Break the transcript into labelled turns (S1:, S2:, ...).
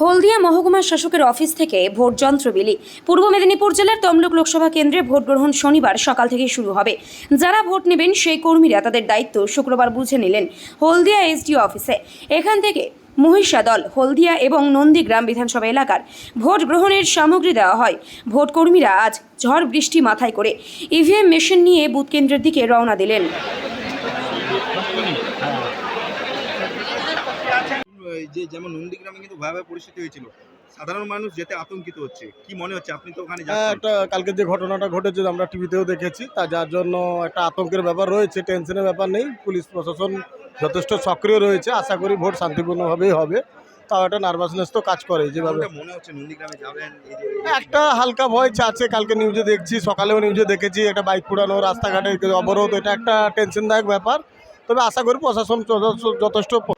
S1: হলদিয়া মহকুমা শাসকের অফিস থেকে ভোট যন্ত্র বিলি। পূর্ব মেদিনীপুর জেলার তমলুক লোকসভা কেন্দ্রে ভোট গ্রহণ শনিবার সকাল থেকে শুরু হবে। যারা ভোট নেবেন, সেই কর্মীরা তাদের দায়িত্ব শুক্রবার বুঝে নিলেন হলদিয়া এসডিও অফিসে। এখান থেকে মহিষাদল হলদিয়া এবং নন্দীগ্রাম বিধানসভা এলাকার ভোট গ্রহণের সামগ্রী দেওয়া হয়। ভোট কর্মীরা আজ ঝড় বৃষ্টি মাথায় করে ইভিএম মেশিন নিয়ে বুথ কেন্দ্রের দিকে রওনা দিলেন।
S2: যে যেমন নন্দীগ্রামে কিন্তু ভয়াবহ পরিস্থিতি হয়েছিল। সাধারণ মানুষ যেতে আতঙ্কিত হচ্ছে। কি মনে হচ্ছে? আপনি তো ওখানে
S3: হ্যাঁ, একটা কালকে যে ঘটনাটা ঘটেছে আমরা টিভিতেও দেখেছি তা যার জন্য একটা আতঙ্কের ব্যাপার রয়েছে টেনশনের ব্যাপার নেই। পুলিশ প্রশাসন যথেষ্ট সক্রিয় রয়েছে আশা করি ভোট শান্তিপূর্ণভাবেই হবে। তাও একটা নার্ভাসনেস তো কাজ করে যেভাবে।
S2: কোনটা মনে হচ্ছে নন্দীগ্রামে যাবেন? এই যে
S3: একটা হালকা ভয় আছে কালকে নিউজে দেখছি সকালেও নিউজে দেখেছি একটা বাইক পুরানো রাস্তাঘাটে অবরোধ এটা একটা টেনশনদায়ক ব্যাপার। তবে আশা করি প্রশাসন যথেষ্ট-